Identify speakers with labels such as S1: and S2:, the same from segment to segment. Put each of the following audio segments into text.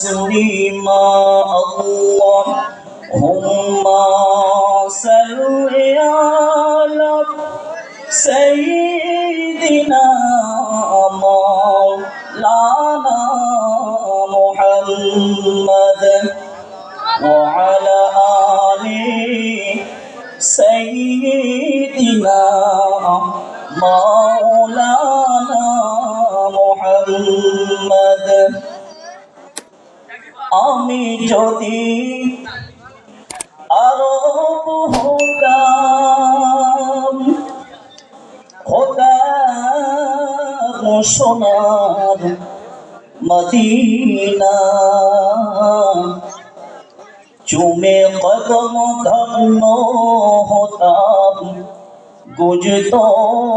S1: تسليما اللهم صل على আমি যদি আরও হতাম হতাম সোনার মদিনা, চুমে কদম ধন্য হতাম, গুজত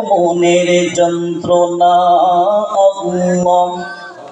S1: মনের যন্ত্রণা আল্লাহ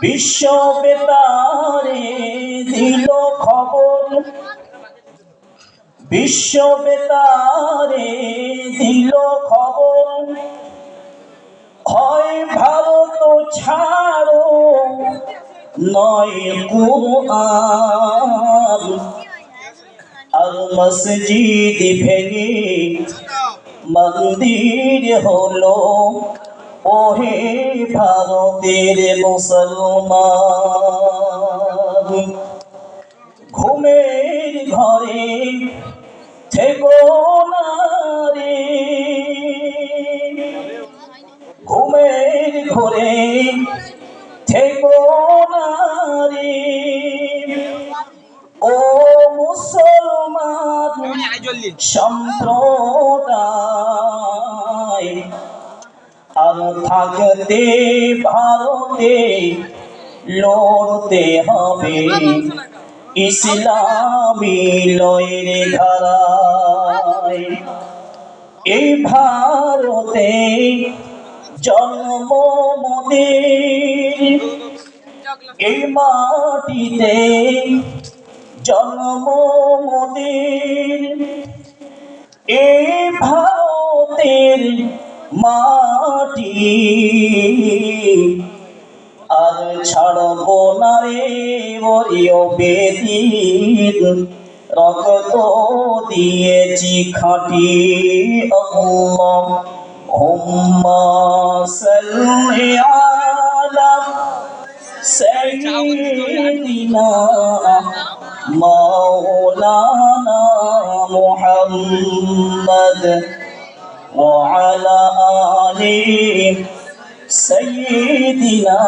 S1: বিশ্ব বেতারে দিল খবর। বিশ্ব বেতারে দিল খবর। হয় ভারত ছাড়ো নয় কুরআন। আর মসজিদ ভেঙে মন্দির হলো। ওহে ভারতের মুসলমান ঘুমের ঘরে থেকো নারে ঘুমের ঘরে থাকতে ভারতে লড়তে হবে। ইসলামী লয়ের ধারায় এই ভারতে জন্ম মোদের এই মাটিতে জন্ম মোদের এই ভারতের মাটি না রে বরিও বেদিন রক্ত দিয়েছি খাটি আল্লাহ হুম্মা সাল্লি আলা سيدنا مولانا محمد وعلى آل سيدنا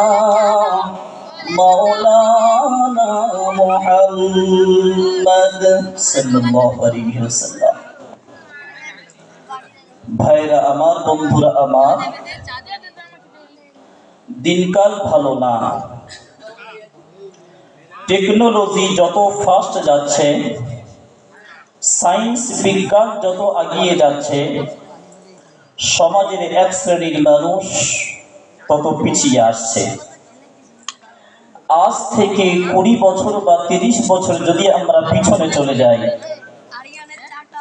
S1: ভাইরা আমার, বন্ধুরা আমার, দিনকাল ভালো না। টেকনোলজি যত ফাস্ট যাচ্ছে, সায়েন্স বিজ্ঞান যত আগিয়ে যাচ্ছে, সমাজের এক শ্রেণির মানুষ তত পিছিয়ে আসছে। আজ থেকে কুড়ি বছর বা তিরিশ বছর যদি আমরা পিছনে চলে যাই,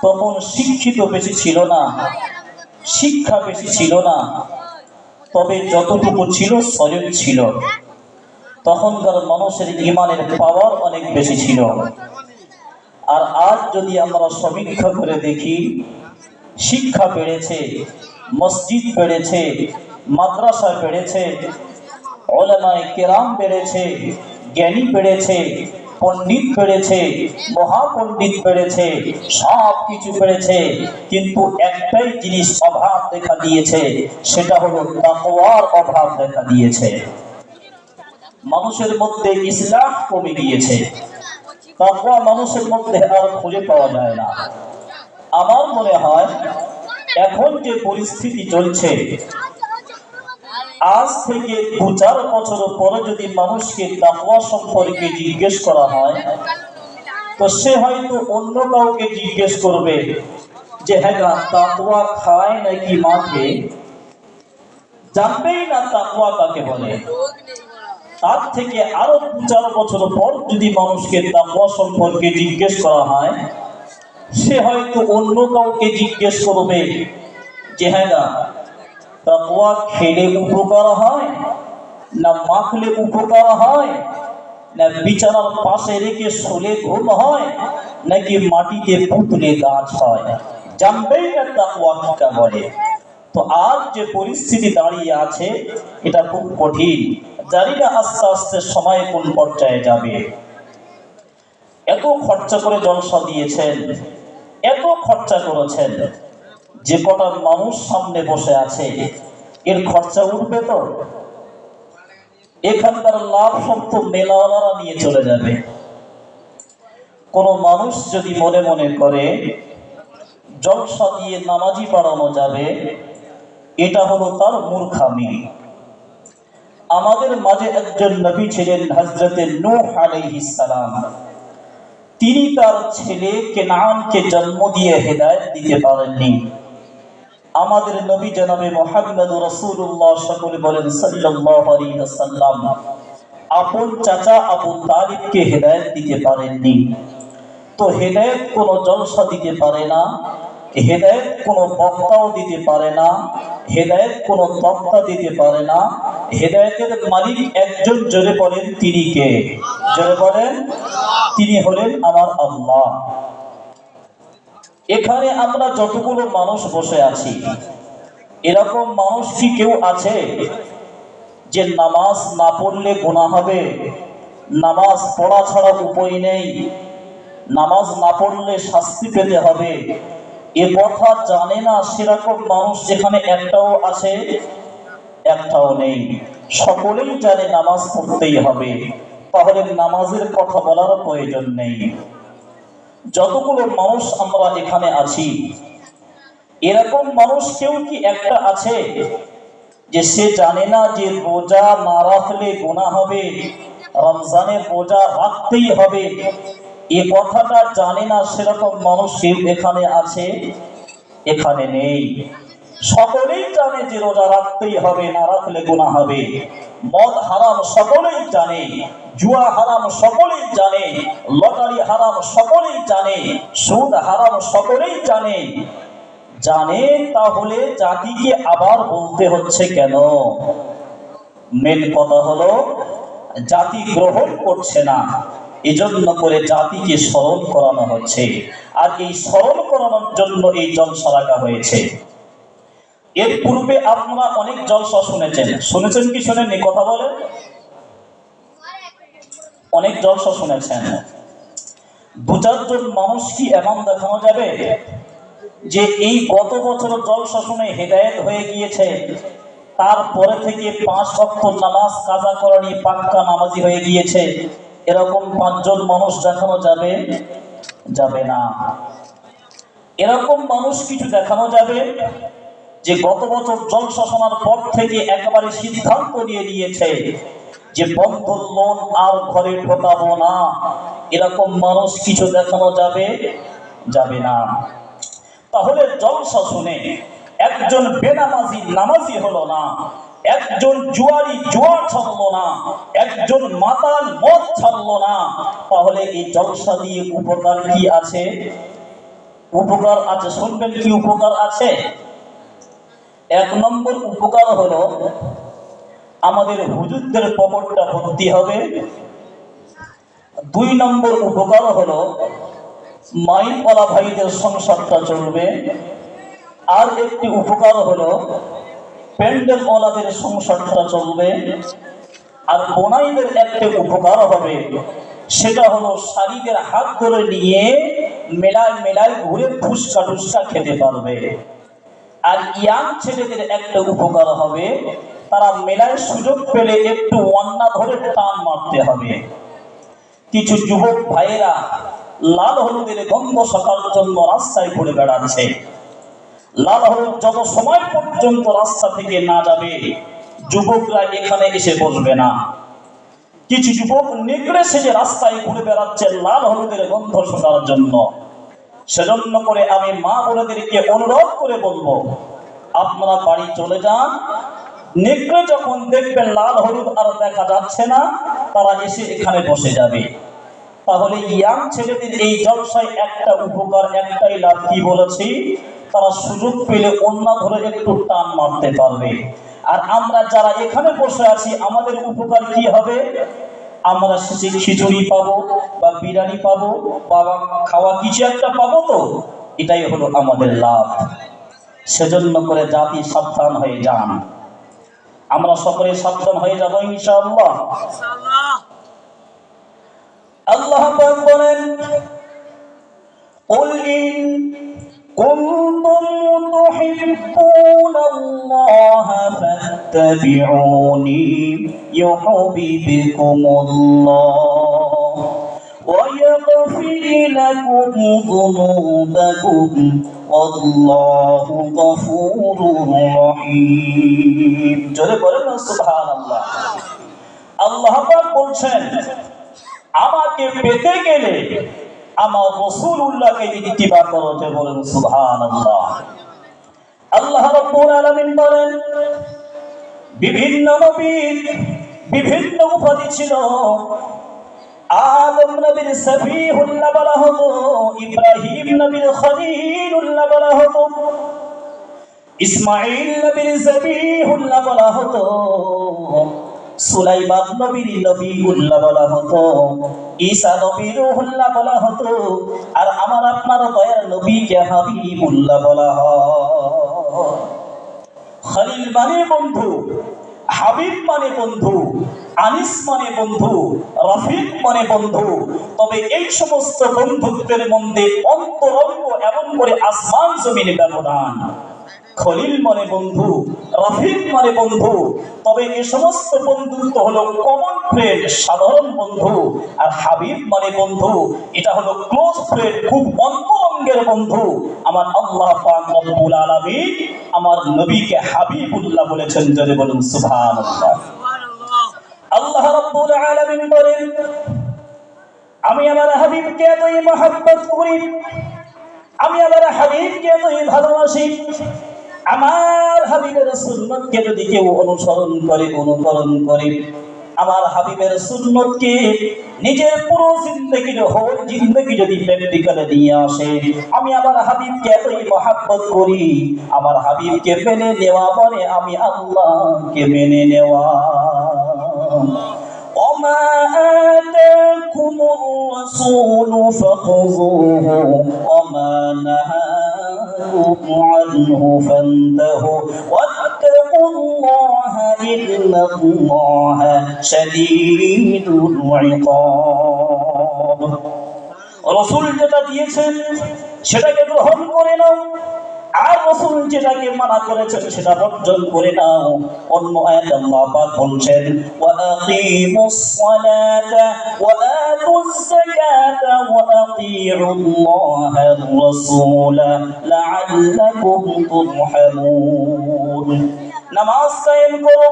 S1: তখন শিক্ষিত বেশি ছিল না, শিক্ষা বেশি ছিল না, তবে যতটুকু ছিল সলিড ছিল। তখনকার মানুষের ইমানের পাওয়ার অনেক বেশি ছিল। আর আজ যদি আমরা সমীক্ষা করে দেখি, শিক্ষা বেড়েছে, মসজিদ বেড়েছে, মাদ্রাসা বেড়েছে ওলামায় কেরাম বেড়েছে, জ্ঞানী বেড়েছে, পণ্ডিত বেড়েছে, মহাপণ্ডিত বেড়েছে, সব কিছু বেড়েছে, কিন্তু একটাই জিনিস অভাব দেখা দিয়েছে, সেটা হলো তাকওয়ার অভাব দেখা দিয়েছে। মানুষের মধ্যে ইসলাম কমে গিয়েছে। তাকওয়া মানুষের মধ্যে আর খুঁজে পাওয়া যায় না। আমার মনে হয়, এখন যে পরিস্থিতি চলছে আজ থেকে দু চার বছর পরে যদি মানুষকে তাকওয়া সম্পর্কে জিজ্ঞেস করা হয়, তো সে হয়তো অন্য কাউকে জিজ্ঞেস করবে যে হ্যাঁ গা তাকুয়া খায় নাকি মাকে জানবেই না তাকুয়া কাকে বলে। তার থেকে আরও দু চার বছর পর যদি মানুষকে তাকুয়া সম্পর্কে জিজ্ঞেস করা হয়, সে হয়তো অন্য কাউকে জিজ্ঞেস করবে যে হ্যাঁ না তাকুয়া খেলে উপকার হয়, না মাখলে উপকার হয়, না বিছানার পাশে রেখে শোলে ঘুম হয়, নাকি মাটিতে পুতলে গাছ হয়। জানবেই না তাকুয়া কাকে বলে। তো আজ যে পরিস্থিতি দাঁড়িয়ে আছে, এটা খুব কঠিন। জানি না আস্তে আস্তে সময় কোন পর্যায়ে যাবে। এত খরচা করে জলসা দিয়েছেন, এত খরচা করেছেন। যে কটা মানুষ সামনে বসে আছে, এর খরচা উঠবে তো? এখানকার লাভ সব তো মেলাওয়ালারা নিয়ে চলে যাবে। কোন মানুষ যদি মনে মনে করে, জলসা দিয়ে নামাজি বাড়ানো যাবে, এটা হলো তার মূর্খামি। আমাদের মাঝে একজন নবী ছিলেন হজরতে নূহ সালাম। তিনি তার ছেলে কেনানকে জন্ম দিয়ে হেদায়েত দিতে পারেননি। আমাদের নবী জনাবে মোহাম্মদ রসুল্লাহ সকলে বলেন ওয়াসাল্লাম, আপন চাচা আবু তালিবকে হেদায়েত দিতে পারেননি। তো হেদায়েত কোনো জলসা দিতে পারে না, হেদায়েত কোনো বক্তাও দিতে পারে না, হেদায়েত কোনো তক্তা দিতে পারে না। হেদায়েতের মালিক একজন, জোরে বলেন, তিনি কে? জোরে বলেন, তিনি হলেন আমার আল্লাহ। এখানে আমরা যতগুলো মানুষ বসে আছি, এরকম মানুষ কি কেউ আছে যে নামাজ না পড়লে গোনা হবে? নামাজ পড়া ছাড়া উপায় নেই। নামাজ না পড়লে শাস্তি পেতে হবে। এ কথা জানে না সেরকম মানুষ যেখানে একটাও আছে, একটাও নেই। সকলেই জানে নামাজ পড়তেই হবে। তাহলে নামাজের কথা বলার প্রয়োজন নেই। যতগুলো মানুষ আমরা এখানে আছি, এরকম মানুষ কেউ কি একটা আছে যে সে জানে না যে রোজা না রাখলে গোনা হবে রমজানের রোজা রাখতেই হবে? এ কথাটা জানে না সেরকম মানুষ কেউ এখানে আছে? এখানে নেই। সকলেই জানে যে রোজা রাখতেই হবে, না রাখলে গোনা হবে। মদ হারাম সকলেই জানে, জুয়া হারাম সকলেই জানে, লটারি হারাম সকলেই জানে, সুদ হারাম সকলেই জানে। জানে তাহলে জাতিকে আবার বলতে হচ্ছে কেন? মেন কথা হলো, জাতি গ্রহণ করছে না, এজন্য করে জাতিকে স্মরণ করানো হচ্ছে আর এই স্মরণ করানোর জন্য এই জলসা রাখা হয়েছে। এর পূর্বে আপনারা অনেক জলসা শুনেছেন। শুনেছেন কি শুনেননি? কথা বলেন। অনেক জলসা শুনেছেন। দু চারজন মানুষ কি এমন দেখানো যাবে যে এই গত বছর জলসা শুনে হেদায়েত হয়ে গিয়েছে? তারপরে থেকে পাঁচ অক্ট নামাজ কাজা করানি পাক্কা নামাজি হয়ে গিয়েছে। এরকম পাঁচজন মানুষ দেখানো যাবে? যাবে না। এরকম মানুষ কিছু দেখানো যাবে? যে গত বছর জল শোষণার পর থেকে একেবারে সিদ্ধান্ত নিয়ে নিয়েছে যে বন্ধ লোন আর ঘরে ঢোকাবো না। এরকম মানুষ কিছু দেখানো যাবে? যাবে না। তাহলে জলসা শুনে একজন বেনামাজি নামাজি হলো না, একজন জুয়ারি জুয়া ছাড়লো না, একজন মাতাল মদ ছাড়লো না। তাহলে এই জলসা দিয়ে উপকার কি আছে? উপকার আছে, শুনবেন কি উপকার আছে? এক নম্বর উপকার হলো আমাদের হুজুরদের পকটটা ভর্তি হবে। দুই নম্বর উপকার হলো মাইকওয়ালা ভাইদের সংসারটা চলবে। আর একটি উপকার হলো প্যান্ডেলওয়ালাদের সংসারটা চলবে। আর বোনাইদের একটা উপকার হবে, সেটা হলো শাড়িদের হাত ধরে নিয়ে মেলায় মেলায় ঘুরে ফুসকা টুসকা খেতে পারবে। আর ইয়াং ছেলেদের একটা উপকার হবে, তারা মেলায় সুযোগ পেলে একটু অন্না ধরে টান মারতে হবে। কিছু যুবক ভাইয়েরা লাল হলুদের গন্ধ সকাল জন্য রাস্তায় ঘুরে বেড়াচ্ছে। লাল হলুদ যত সময় পর্যন্ত রাস্তা থেকে না যাবে, যুবকরা এখানে এসে বসবে না। কিছু যুবক নেকড়ে সেজে রাস্তায় ঘুরে বেড়াচ্ছে লাল হলুদের গন্ধ শোকার জন্য। সেজন্য করে আমি মা বোনেদেরকে অনুরোধ করে বলব, আপনারা বাড়ি চলে যান। নেকড়ে যখন দেখবেন লাল হলুদ আর দেখা যাচ্ছে না, তারা এসে এখানে বসে যাবে। তাহলে ইয়াং ছেলেদের এই জলসায় একটা উপকার, একটাই লাভ কি বলেছি? তারা সুযোগ পেলে অন্য ধরে একটু টান মারতে পারবে। আর আমরা যারা এখানে বসে আছি, আমাদের উপকার কি হবে? আমরা শেষে খিচুড়ি পাবো বা বিরিয়ানি পাবো বা খাওয়া কিছু একটা পাবো তো এটাই হলো আমাদের লাভ সেজন্য করে জাতি সাবধান হয়ে যান আমরা সকলে সাবধান হয়ে যাবো ইনশাআল্লাহ আল্লাহ পাক বলেন قل إن كنتم تحبون الله فاتبعوني يحببكم الله ويغفر لكم ذنوبكم والله غفور رحيم জোরে বলেন সুবহানাল্লাহ আল্লাহ পাক বলছেন আমাকে পেতে গেলে আমার রসুল্লাহকে ইত্তিবা করতে বলেন সুবহানাল্লাহ আল্লাহ রাব্বুল আলামিন বলেন, বিভিন্ন নবীর বিভিন্ন উপাধি ছিল। আদম নবীর সফিহুল্লাহ বলা হতো, ইব্রাহিম নবীর খলিলুল্লাহ বলা হতো ইসমাইল নবীর জবিহুল্লাহ বলা হতো, সুলাইমান নবীর নবীউল্লাহ বলা হতো, ঈসা নবীর রূহুল্লাহ বলা হতো, আর আমার আপনার দয়ার নবীকে হাবিবুল্লাহ বলা হয়। খলিল মানে বন্ধু, হাবিব মানে বন্ধু, আনিস মানে বন্ধু, রফিক মানে বন্ধু। তবে এই সমস্ত বন্ধুত্বের মধ্যে অন্তরঙ্গ এমন করে আসমান জমিনে ব্যবধান। খলিল মানে বন্ধু, রফিক মানে বন্ধু, তবে এই সমস্ত বন্ধুত্ব হলো কমন ফ্রেন্ড সাধারণ বন্ধু। আর হাবিব মানে বন্ধু, এটা হলো ক্লোজ ফ্রেন্ড খুব অন্তরঙ্গের বন্ধু। আমার আল্লাহ পাক রব্বুল আলামিন আমার নবীকে হাবিবুল্লাহ বলেছেন যদি বলুন, সুবহানাল্লাহ। আল্লাহ রাব্বুল আলামিন বলেন, আমি আমার হাবিবকে এতই মহব্বত করি, আমি আমার হাবিবকে এতই ভালোবাসি আমার হাবিবের সুন্নতকে যদি কেউ অনুসরণ করে অনুকরণ করে আমার হাবিবের সুন্নতকে নিজের পুরো জিন্দগির হোল জিন্দগি যদি প্র্যাকটিক্যালে নিয়ে আসে আমি আমার হাবিবকে এতই মহাব্বত করি আমার হাবিবকে মেনে নেওয়া মানে আমি আল্লাহকে মেনে নেওয়া وما آتاكم الرسول فخذوه وما نهاكم عنه فانتهوا واتقوا الله إن الله شديد العقاب রসুল যেটা দিয়েছেন সেটাকে গ্রহণ করে নাও আর রসুল যেটাকে মানা করেছেন সেটা বর্জন করে নাও। অন্য আয়াত আল্লাহ পাক বলছেন, ওয়া আকিমুস সালাতা, ওয়া আতুজ যাকাতা, ওয়া আতিউল্লাহ রাসূলা লাআল্লাকুম তুরহামুন। নামাজ কায়েম করো,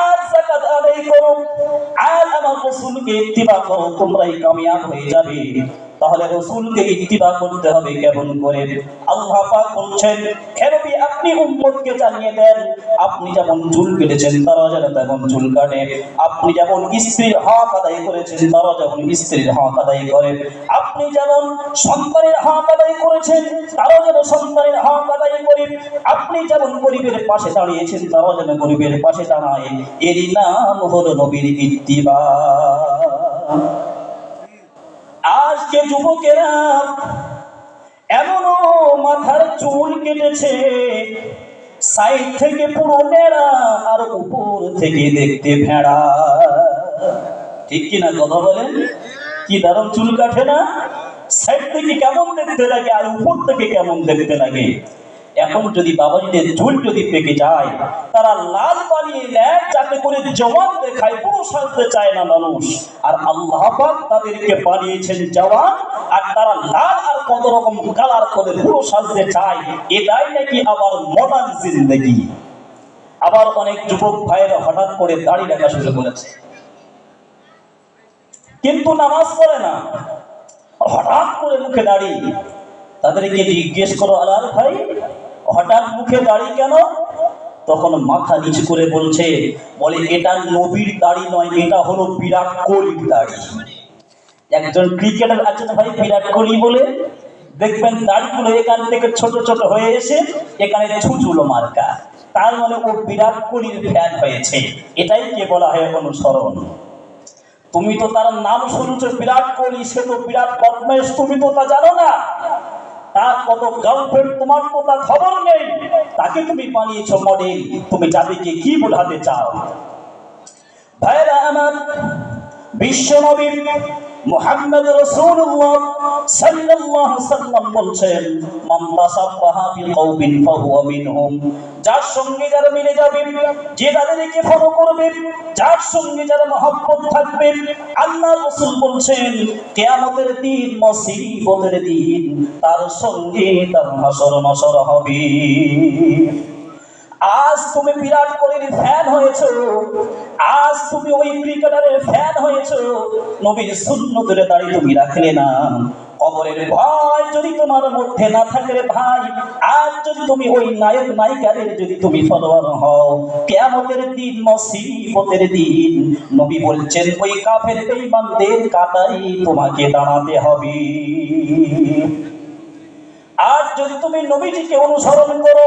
S1: আর যাকাত আদায় করো, আর আমার রাসূলকে ইত্তিবা করো, তোমরাই কামিয়াব হয়ে যাবে। তাহলে রসুলকে ইত্তিবা করতে হবে কেমন করে? আল্লাহ পাক বলছেন আপনি উম্মতকে জানিয়ে দেন, আপনি যেমন চুল কেটেছেন তারাও যেন তেমন চুল কাটে। আপনি যেমন স্ত্রীর আদায় করেছেন তারাও যেমন স্ত্রীর আদায় করে। আপনি যেমন সন্তানের হক আদায় করেছেন তারাও যেন সন্তানের হক আদায় করে। আপনি যেমন গরিবের পাশে দাঁড়িয়েছেন তারাও যেন গরিবের পাশে দাঁড়ায়। এরই নাম হলো নবীর ইত্তিবা আজকে যুবকেরা, এমনও মাথার চুল কেটেছে, সাইড থেকে পুরো নেড়া আর উপর থেকে দেখতে ভেড়া। ঠিক কিনা কথা বলেন? কি দারুণ চুল কাটে না? সাইড থেকে কেমন দেখতে লাগে আর উপর থেকে কেমন দেখতে লাগে? এখন যদি বাবাজিদের চুল যদি পেকে যায়, তারা লাল বানিয়ে নেয় যাতে করে জওয়ান দেখায় পুরো সাজতে চায় না মানুষ। আর আল্লাহ তাদেরকে বানিয়েছেন জওয়ান আর তারা লাল আর কত রকম কালার করে পুরো সাজতে চায়, এটাই নাকি আবার মডার্ন জিন্দগি। আবার অনেক যুবক ভাইয়েরা হঠাৎ করে দাড়ি রাখা শুরু করেছে। কিন্তু নামাজ পড়ে না। হঠাৎ করে মুখে দাড়ি। তাদেরকে জিজ্ঞেস করো আলার ভাই হঠাৎ মুখে দাড়ি কেন? তখন মাথা নিচু করে বলছে, বলে, এটা নবীর দাড়ি নয়, এটা হলো বিরাট কোহলির দাড়ি। একজন ক্রিকেটার আছেন, ভাই, বিরাট কোহলি বলে? দেখবেন দাড়িগুলো এখান থেকে ছোট ছোট হয়ে এসে এখানে ছুচুলো মার্কা। তার মানে ও বিরাট কোহলির ফ্যান হয়েছে। এটাই কে বলা হয় অনুসরণ। তুমি তো তার নাম শুনেছো, বিরাট কোহলি, সে তো বিরাট বদমাইশ, তুমি তো তা জানো না? তার কত গার্লফ্রেন্ড তোমার তো তার খবর নেই। তাকে তুমি বানিয়েছ মডেল তুমি জাতিকে কি বোঝাতে চাও? ভাইরা আমার বিশ্ব নবী মুহাম্মদ রাসূলুল্লাহ সাল্লাল্লাহু সাল্লাম বলছেন, মান তাসাব্বাহা বিকওমিন ফাহুয়া মিনহুম। যার সঙ্গে যারা মিলে যাবে, যে তাদেরকে ফলো করবে, যার সঙ্গে যারা মহব্বত থাকবে আল্লাহ রাসূল বলছেন, কিয়ামতের দিন, মুসিবতের দিন তার সঙ্গে তার হাসর নাসর হবে। আজ তুমি বিরাট কোহলির ফ্যান হয়েছো। আজ তুমি ওই ক্রিকেটারের ফ্যান হয়েছো। নবীর সুন্নতের দাড়ি তুমি রাখলে না। কবরের ভয় যদি তোমার মধ্যে না থাকে ভাই, আজ যদি তুমি ওই নায়ক, নায়িকাদের যদি তুমি ফলোয়ার হও কেমতের দিন মসিবতের দিন, নবী বলছেন, ওই কাফের বেঈমানদের কাতারি তোমাকে দাঁড়াতে হবে। আজ যদি তুমি নবীজিকে অনুসরণ করো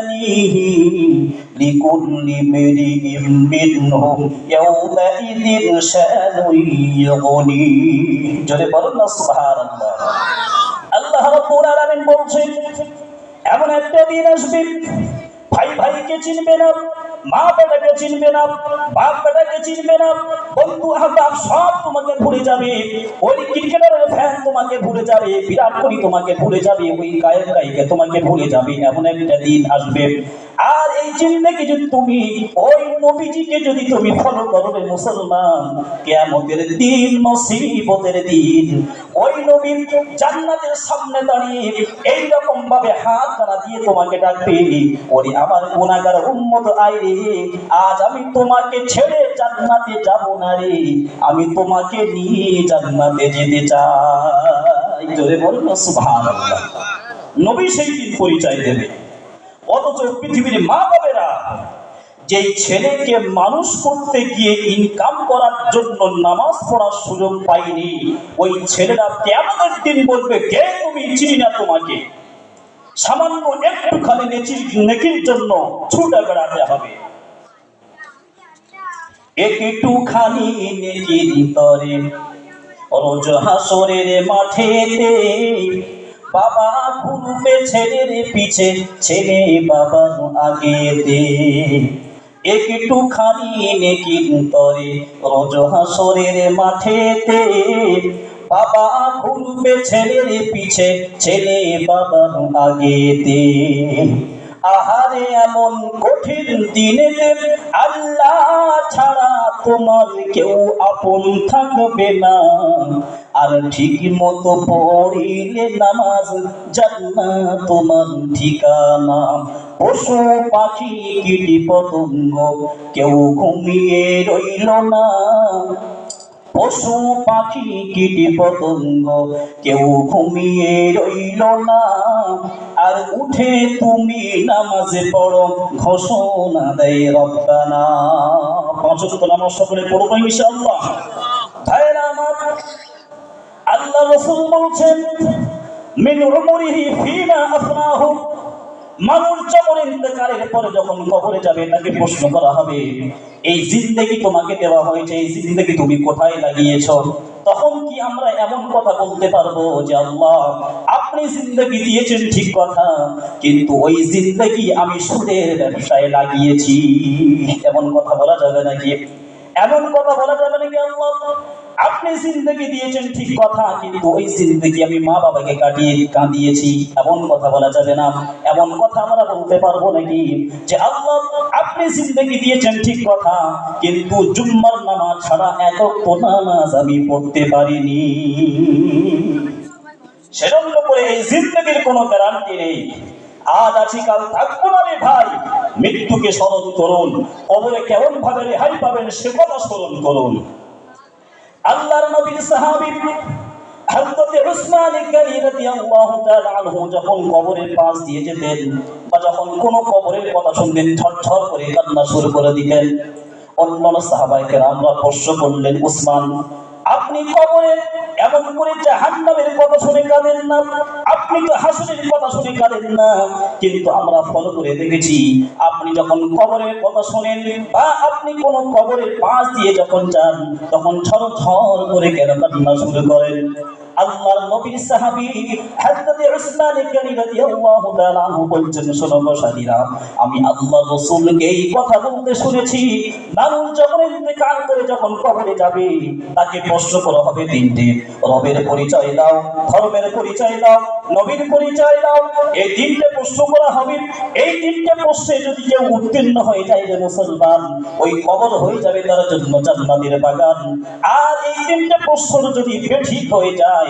S1: ওয়া لكل امرئ منهم يومئذ ইয়াউমাইযিন يغنيه جل জোরে سبحان الله আল্লাহ রাব্বুল আলামিন বলছেন এমন একটা দিন আসবে ভাই ভাইকে চিনবে না মা বেটাকে চিনবে না, বাপ বেটাকে চিনবে না, বন্ধু আহবাব সব তোমাকে ভুলে যাবে। ওই ক্রিকেটারের ফ্যান তোমাকে ভুলে যাবে, বিরাট কোহলি তোমাকে ভুলে যাবে, ওই গায়ক গায়িকা তোমাকে ভুলে যাবে, এমন একটা দিন আসবে। আর এই জিন্দগি যদি তুমি, ওই নবীজিকে যদি তুমি ফলো করো রে মুসলমান, কেয়ামতের দিন, মুসিবতের দিন, ওই নবীর জান্নাতের সামনে দাঁড়িয়ে এই রকম ভাবে হাত কানা দিয়ে তোমাকে ডাকবে, ওরে আমার গুনাহগার উম্মত আইরে আজ আমি তোমাকে ছেড়ে জান্নাতে যাব না রে, আমি তোমাকে নিয়ে জান্নাতে যেতে চাই। জোরে বলুন সুবহানাল্লাহ। নবী সেই দিন পরিচয় দেবে। অথচ পৃথিবীর মা বাবেরা যে ছেলেকে মানুষ করতে গিয়ে ইনকাম করার জন্য নামাজ পড়ার সুযোগ পাইনি ওই ছেলেরা কেমন দিন বলবে, কে তুমি? চিনি না তোমাকে। সামান্য একটুখানি নেচির নেকির জন্য ছুটে বেড়াতে হবে। একটুখানি নেকির তরে রোজ হাসরের মাঠেতে বাবা ঘুরবে ছেলের পিছে ছেলে বাবার আগেতে একটুখানি নেকি তরে রোজ হাসরের মাঠেতে। বাবা ঘুরবে ছেলের পিছে ছেলে বাবার আগেতে আহারে এমন কঠিন দিনেতে আল্লাহ ছাড়া তোমার কেউ আপন থাকবে না। আর ঠিক মতো পড়িলে নামাজ জান্না তোমার ঠিকানা। পশু পাখি কীটি পতঙ্গ, কেউ ঘুমিয়ে রইল না। পশু পাখি কীটি পতঙ্গ, কেউ ঘুমিয়ে রইল না। আর উঠে তুমি নামাজে পড়ো, ঘোষণা দেয় রব্বানা। পঞ্চত নামাজ সকলে পড়ব ইনশাআল্লাহ। আল্লাহ রসুল বলছেন, মিন উমরিহি ফিমা আফনাহু মানুষ যখন ইন্তেকালের পরে যখন কবরে যাবে, তাকে প্রশ্ন করা হবে, এই জিন্দেগি তোমাকে দেওয়া হয়েছে, এই জিন্দেগি তুমি কোথায় লাগিয়েছ? তখন কি আমরা এমন কথা বলতে পারব যে, আল্লাহ, আপনি জিন্দেগি দিয়েছেন ঠিক কথা, কিন্তু ওই জিন্দেগি আমি সুদের ব্যবসায় লাগিয়েছি। এমন কথা বলা যাবে নাকি? এমন কথা বলা যাবে নাকি আল্লাহ? আপনি জিন্দগি দিয়েছেন ঠিক কথা, কিন্তু ওই জিন্দগি আমি মা বাবাকে কাটিয়ে কাঁদিয়েছি। এমন কথা বলা যাবে না। এমন কথা আমরা বলতে পারব নাকি? যে আল্লাহ, আপনি জিন্দগি দিয়েছেন ঠিক কথা, কিন্তু জুম্মার নামাজ ছাড়া এত নামাজ আমি পড়তে পারিনি। সেজন্য করে এই জিন্দগির কোনো গ্যারান্টি নেই। আজ আছি, কাল থাকব না রে ভাই। মৃত্যুকে স্মরণ করুন। কবরে কেমন ভাবে রেহাই পাবেন, সে কথা স্মরণ করুন। আল্লাহর নবীর সাহাবী হযরত উসমান গনি রাদিয়াল্লাহু তাআলা আনহু যখন কবরের পাশ দিয়ে যেতেন বা যখন কোন কবরের কথা শুনতেন, ঝরঝর করে কান্না শুরু করে দিতেন। অন্যান্য সাহাবায়ে কেরামরা প্রশ্ন করলেন, উসমান আপনি কবরে? এমন করে জাহান্নামের কথা শুনে কাঁদেন না। আপনি তো হাসুরের কথা শুনে কাঁদেন না? কিন্তু আমরা ফলো করে দেখেছি, আপনি যখন কবরের কথা শোনেন বা আপনি কোন কবরের পাশ দিয়ে যখন যান, তখন ছর ছর করে কেন কান্না শুরু করেন? আল্লাহর নবীর সাহাবী হযরত উসমান রাদিয়াল্লাহু তাআলা আনহু বলছেন আমি আল্লাহর রাসূলকে এই কথা বলতে শুনেছি মানুষ যখন ইন্তেকাল করে যখন কবরে যাবে, তাকে প্রশ্ন করা হবে তিনটে। রবের পরিচয় দাও, ধর্মের পরিচয় দাও, নবীর পরিচয় দাও, এই তিনটে প্রশ্ন করা হবে। এই তিনটে প্রশ্নে যদি কেউ উত্তীর্ণ হয়ে যায় যে মুসলমান, ওই কবর হয়ে যাবে তার জন্য জান্নাতের বাগান। আর এই তিনটে প্রশ্ন যদি ঠিক হয়ে যায়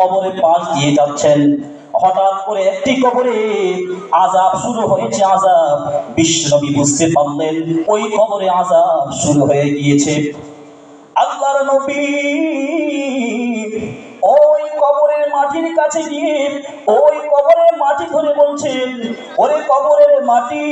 S1: কবরে পাশ দিয়ে যাচ্ছেন। হঠাৎ করে একটি কবরে আজাব শুরু হয়েছে আজাব বিশ্বনবী বুঝতে পারলেন, ওই কবরে আজাব শুরু হয়ে গিয়েছে। আল্লাহর নবী ওই কবরের মাটির কাছে গিয়ে, ওই কবরের মাটি ধরে বলছেন, ওরে কবরের মাটি